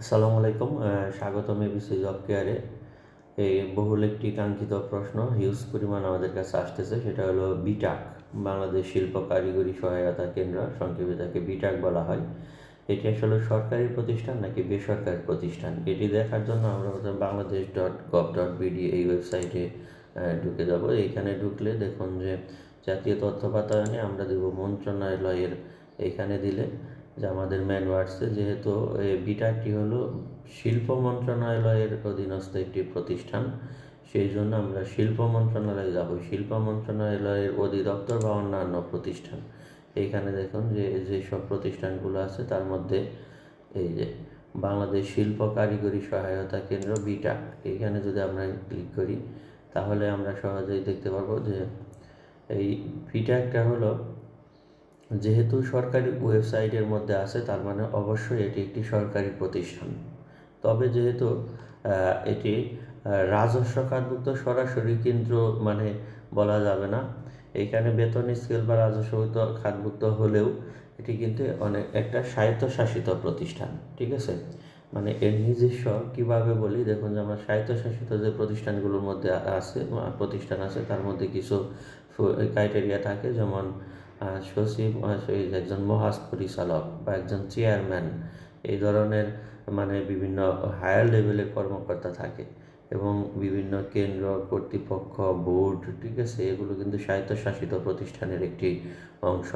আসসালামু আলাইকুম স্বাগতম এবিসি জব কেয়ারে। এই বহুল একটি কাঙ্ক্ষিত প্রশ্ন হিউজ পরিমাণ আমাদের কাছে আসতেছে, সেটা হলো বিটাক বাংলাদেশ শিল্প কারিগরি সহায়তা কেন্দ্র সংক্ষেপে তাকে বিটাক বলা হয়। এটি আসলে সরকারি প্রতিষ্ঠান নাকি বেসরকারি প্রতিষ্ঠান? এটি দেখার জন্য আমরা Bangladesh dot gov dot BD এই ওয়েবসাইটে ঢুকে যাব। এইখানে ঢুকলে দেখুন যে জাতীয় তথ্য বাতায়নে আমরা দেব মন্ত্রণালয়ের এইখানে দিলে যে আমাদের ম্যান ওয়ার্ডসে যেহেতু এ বিটাকটি হলো শিল্প মন্ত্রণালয়ের অধীনস্থ একটি প্রতিষ্ঠান, সেই জন্য আমরা শিল্প মন্ত্রণালয়ে যাব। শিল্প মন্ত্রণালয়ের অধিদপ্তর বা অন্যান্য প্রতিষ্ঠান। এইখানে দেখুন যে যেসব প্রতিষ্ঠানগুলো আছে, তার মধ্যে এই যে বাংলাদেশ শিল্প কারিগরি সহায়তা কেন্দ্র বিটাক এইখানে যদি আমরা ক্লিক করি, তাহলে আমরা সহজেই দেখতে পারব যে এই বিটাকটা হলো যেহেতু সরকারি ওয়েবসাইটের মধ্যে আছে, তার মানে অবশ্যই এটি একটি সরকারি প্রতিষ্ঠান। তবে যেহেতু এটি রাজস্ব খাতভুক্ত সরাসরি কেন্দ্র মানে বলা যাবে না, এখানে বেতন স্কেল বা রাজস্ব খাতভুক্ত হলেও এটি কিন্তু অনেক, একটা স্বায়ত্তশাসিত প্রতিষ্ঠান, ঠিক আছে? মানে এর নিজস্ব, কীভাবে বলি, দেখুন যে আমার স্বায়ত্তশাসিত যে প্রতিষ্ঠানগুলোর মধ্যে আছে, প্রতিষ্ঠান আছে, তার মধ্যে কিছু ক্রাইটেরিয়া থাকে, যেমন সচিব একজন মহাজ পরিচালক বা একজন চেয়ারম্যান এই ধরনের মানে বিভিন্ন হায়ার লেভেলের কর্মকর্তা থাকে এবং বিভিন্ন কেন্দ্র, কর্তৃপক্ষ বোর্ড ঠিক আছে, এগুলো কিন্তু স্বায়ত্তশাসিত প্রতিষ্ঠানের একটি অংশ।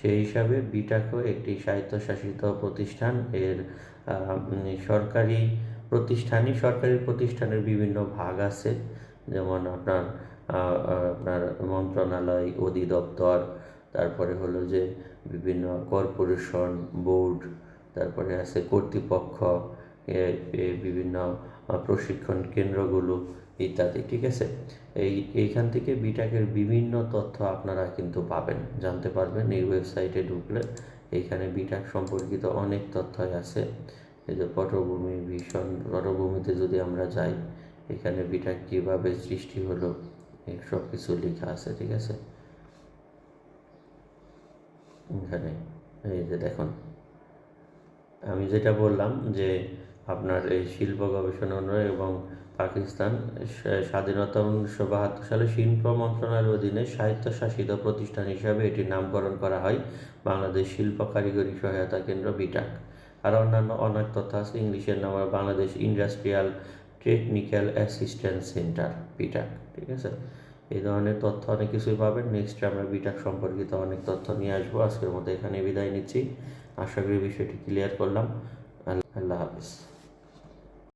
সেই হিসাবে বিটাকও একটি স্বায়ত্তশাসিত প্রতিষ্ঠান। এর সরকারি প্রতিষ্ঠানই সরকারি প্রতিষ্ঠানের বিভিন্ন ভাগ আছে। যেমন আপনার আপনার মন্ত্রণালয়, অধিদপ্তর তারপরে হলো যে বিভিন্ন কর্পোরেশন, বোর্ড, তারপরে আছে কর্তৃপক্ষ বিভিন্ন প্রশিক্ষণ কেন্দ্রগুলো ইত্যাদি, ঠিক আছে? এই, এইখান থেকে বিটাকের বিভিন্ন তথ্য আপনারা কিন্তু পাবেন, জানতে পারবেন এই ওয়েবসাইটে ঢুকলে। এইখানে বিটাক সম্পর্কিত অনেক তথ্যই আছে। এই যে পটভূমি ভীষণ, পটভূমিতে যদি আমরা যাই, এখানে বিটাক কীভাবে সৃষ্টি হলো সব কিছু লেখা আছে, ঠিক আছে? এখানে, এই যে দেখুন। আমি যেটা বললাম যে আপনার এই শিল্প গবেষণা এবং পাকিস্তান স্বাধীনতা উনিশশো বাহাত্তর সালে শিল্প মন্ত্রণালয়ের অধীনে স্বায়ত্তশাসিত প্রতিষ্ঠান হিসাবে এটির নামকরণ করা হয়, বাংলাদেশ শিল্প কারিগরি সহায়তা কেন্দ্র, বিটাক। আর অন্যান্য অনেক তথ্য আছে, ইংলিশের নাম Bangladesh industrial technical assistance centre, BITAC, ঠিক আছে? এই ধরনের তথ্য অনেক কিছুই পাবেন। নেক্সট আমরা বিটাক সম্পর্কিত অনেক তথ্য নিয়ে আসব। আজকের মতো এখানে বিদায় নিচ্ছি। আশা করি বিষয়টি ক্লিয়ার করলাম। আল্লাহ হাফিজ।